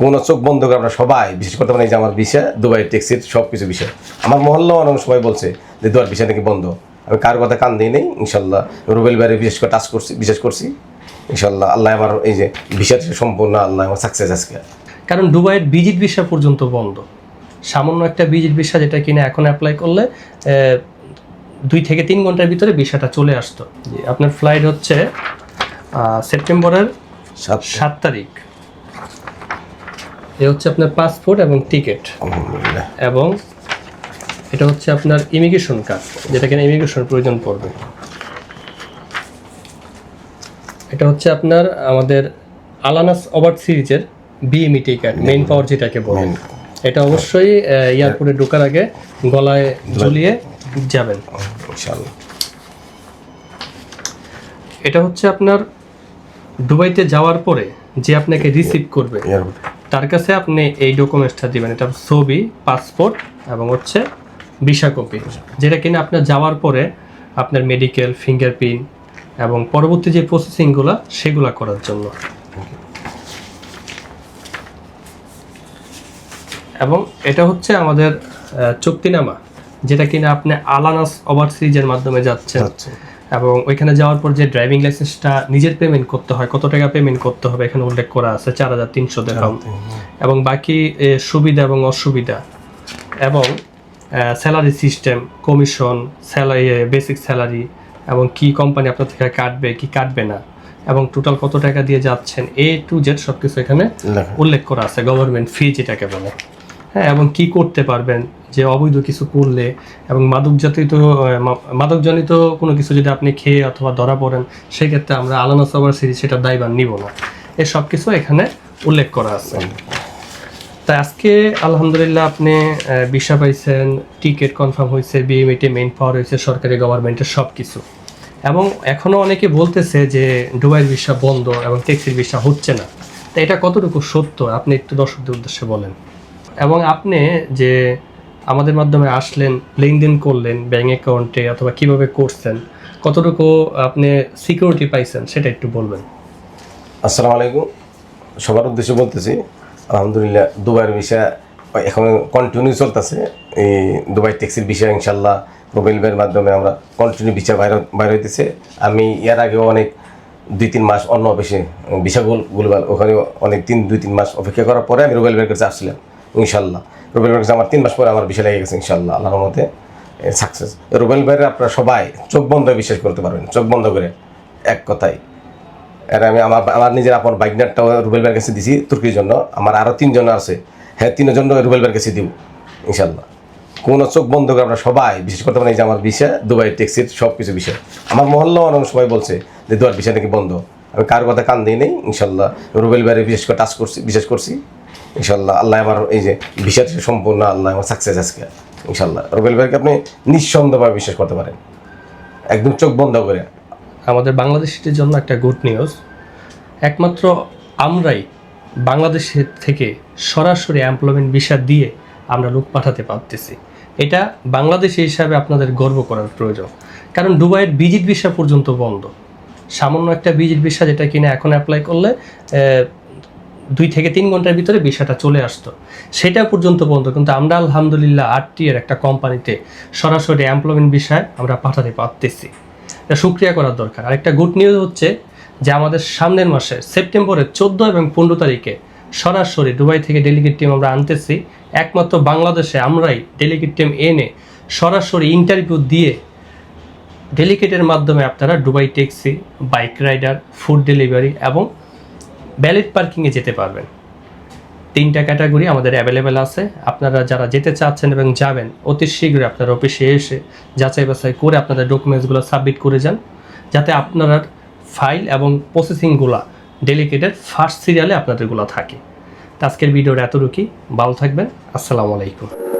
কোনো চোখ বন্ধ করে আমরা সবাই বিশেষ করতে মানে এই যে আমার বিষয় দুবাই ট্যাক্সির সব কিছু বিষয়। আমার মহল্লা অনেক সবাই বলছে যে দুয়ার বিষয় নাকি বন্ধ। আমি কার কথা কান দিই নেই ইনশাল্লাহ। রুবেল বাইরে বিশেষ করে টাচ করছি বিশেষ করছি। ইনশাল্লাহ আল্লাহ আমার এই যে বিষয়টা সম্পূর্ণ আল্লাহ আমার সাকসেস আজকে। কারণ দুবাইয়ের ভিজিট ভিসা পর্যন্ত বন্ধ। সামান্য একটা ভিজিট ভিসা যেটা কিনা এখন অ্যাপ্লাই করলে দুই থেকে তিন ঘণ্টার ভিতরে ভিসাটা চলে আসতো। আপনার ফ্লাইট হচ্ছে সেপ্টেম্বরের সাত সাত তারিখ। এ হচ্ছে আপনার পাসপোর্ট এবং টিকিট এবং এটা হচ্ছে আপনার ইমিগ্রেশন কার্ড যেটা কিনা ইমিগ্রেশন প্রয়োজন পড়বে। এটা হচ্ছে আপনার আমাদের আলানাস অবার্ট সিরিজের বিএমইটি কার্ড মেইন পাওয়ার যেটাকে বলেন এটা অবশ্যই এয়ারপোর্টে ঢোকার আগে গলায় ঝুলিয়ে যাবেন। এটা হচ্ছে আপনার দুবাইতে যাওয়ার পরে যে আপনাকে রিসিভ করবে। তার কাছে আপনি এই ডকুমেন্টসটা দিবেন। এটা ছবি, পাসপোর্ট এবং হচ্ছে ভিসা কপি। যেটা কিনা আপনার যাওয়ার পরে আপনার মেডিকেল ফিঙ্গারপ্রিন্ট এবং পরবর্তী যে প্রসেসিংগুলো সেগুলো করার জন্য। এবং এটা হচ্ছে আমাদের চুক্তিনামা। যেটা কিনা আপনি আলানাস ওভার সিরিজের মাধ্যমে আচ্ছা এবং ওইখানে যাওয়ার পর যে ড্রাইভিং লাইসেন্সটা নিজের পেমেন্ট করতে হয় কত টাকা পেমেন্ট করতে হবে এখানে উল্লেখ করা আছে চার হাজার তিনশো দেখাম এবং বাকি সুবিধা এবং অসুবিধা। এবং salary system commission salary basic salary এবং কি কোম্পানি আপনার থেকে কাটবে কি কাটবে না। এবং টোটাল কত টাকা দিয়ে যাচ্ছেন এ টু জেড সব কিছু এখানে উল্লেখ করা আছে গভর্নমেন্ট ফি যেটাকে বলে। হ্যাঁ এবং কি করতে পারবেন যে অবৈধ কিছু করলে, এবং মাদক জাতীয় মাদকজনিত কোনো কিছু যদি আপনি খেয়ে অথবা ধরা পড়েন, সেক্ষেত্রে আমরা আলানা সবার সিরিজ সেটা দায়ভার নিব না। এই সব কিছু এখানে উল্লেখ করা আছে। তাই আজকে আলহামদুলিল্লাহ আপনি বিষা পাইছেন, টিকিট কনফার্ম হয়েছে বিএমইটি, মেইন পাওয়ার হয়েছে সরকারি গভর্নমেন্টের সব কিছু। এবং এখনও অনেকে বলতেছে যে দুবাইয়ের ভিসা বন্ধ এবং ট্যাক্সির ভিসা হচ্ছে না। তা এটা কতটুকু সত্য? আপনি একটু দর্শকদের উদ্দেশ্যে বলেন। এবং আপনি যে আমাদের মাধ্যমে আসলেন লেনদেন করলেন ব্যাঙ্ক অ্যাকাউন্টে অথবা কীভাবে করছেন, কতটুকু আপনি সিকিউরিটি পাইছেন সেটা একটু বলবেন। আসসালামু আলাইকুম। সবার উদ্দেশ্যে বলতেছি, আলহামদুলিল্লাহ দুবাইয়ের বিষয় এখন কন্টিনিউ চলতেছে। এই দুবাই ট্যাক্সির বিষয় ইনশাল্লাহ মোবাইল বের মাধ্যমে আমরা কন্টিনিউ বিচার বাইরে বাইর হইতেছে। আমি এর আগেও অনেক দুই তিন মাস অন্য অফিসে বিষয়গুল গুলবাল ওখানে অনেক দিন দুই তিন মাস অপেক্ষা করার পরে আমি রুবেল বের কাছে আসছিলাম। ইনশাল্লাহ। রুবেল কাছে আমার তিন মাস পরে আমার বিষয় লেগে গেছে ইনশাল্লাহ, আল্লাহর মতে সাকসেস রুবেল বের আপনারা সবাই চোখ বন্ধ বিশ্বাস করতে পারবেন, চোখ বন্ধ করে, এক কথায়। এর আমি আমার আমার নিজের আপন বাইকনারটাও রুবেল ভাইয়ের কাছে দিছি তুর্কির জন্য, আমার আরও তিনজন আছে হ্যাঁ তিনজন রুবেল ভাইয়ের কাছে দিব, ইনশাল্লাহ। কোনো চোখ বন্ধ করে আমরা সবাই বিশেষ করতে এই যে আমার বিষয়, দুবাই ট্যাক্সির সব কিছু বিষয়। আমার মহল্লা অনেক সবাই বলছে যে দুয়ার বিষয় নাকি বন্ধ। আমি কার কথা কান দিই নেই, ইনশাল্লাহ। রুবেল ভাইয়ের বিশেষ করে টাচ করছি, বিশেষ করছি। ইনশাল্লাহ আল্লাহ আমার এই যে বিশ্বাস সম্পূর্ণ আল্লাহ আমার সাকসেস আজকে। ইনশাল্লাহ। রুবেল ভাইকে আপনি নিঃসন্দেহভাবে বিশ্বাস করতে পারেন। একদম চোখ বন্ধ করে। আমাদের বাংলাদেশের জন্য একটা গুড নিউজ একমাত্র আমরাই বাংলাদেশের থেকে সরাসরি এমপ্লয়মেন্ট ভিসা দিয়ে আমরা লোক পাঠাতে পারতেছি। এটা বাংলাদেশ হিসাবে আপনাদের গর্ব করার প্রয়োজন। কারণ দুবাইয়ের ভিজিট ভিসা পর্যন্ত বন্ধ। সামান্য একটা ভিজিট ভিসা যেটা কিনা এখন অ্যাপ্লাই করলে দুই থেকে তিন ঘণ্টার ভিতরে বিষয়টা চলে আসতো। সেটা পর্যন্ত বন্ধ কিন্তু আমরা আলহামদুলিল্লাহ আরটি এর একটা কোম্পানিতে সরাসরি এমপ্লয়মেন্ট বিষয় আমরা পাঠাতে পারতেছি। এটা সুক্রিয়া করার দরকার। আরেকটা গুড নিউজ হচ্ছে যে আমাদের সামনের মাসে সেপ্টেম্বরের চোদ্দ এবং পনেরো তারিখে সরাসরি দুবাই থেকে ডেলিগেট টিম আমরা আনতেছি। একমাত্র বাংলাদেশে আমরাই ডেলিগেট টিম এনে সরাসরি ইন্টারভিউ দিয়ে ডেলিগেটের মাধ্যমে আপনারা Dubai taxi bike rider food delivery এবং ভ্যালিড পার্কিংয়ে যেতে পারবেন। তিনটা ক্যাটাগরি আমাদের অ্যাভেলেবেল আছে। আপনারা যারা যেতে চাচ্ছেন এবং যাবেন, অতি শীঘ্রই আপনার অফিসে এসে যাচাই বাছাই করে আপনাদের ডকুমেন্টসগুলো সাবমিট করে যান। যাতে আপনার ফাইল এবং প্রসেসিংগুলো ডেলিকেটের ফার্স্ট সিরিয়ালে আপনাদেরগুলো থাকে। আজকের ভিডিওটা এতটুকুই। ভালো থাকবেন। আসসালামু আলাইকুম।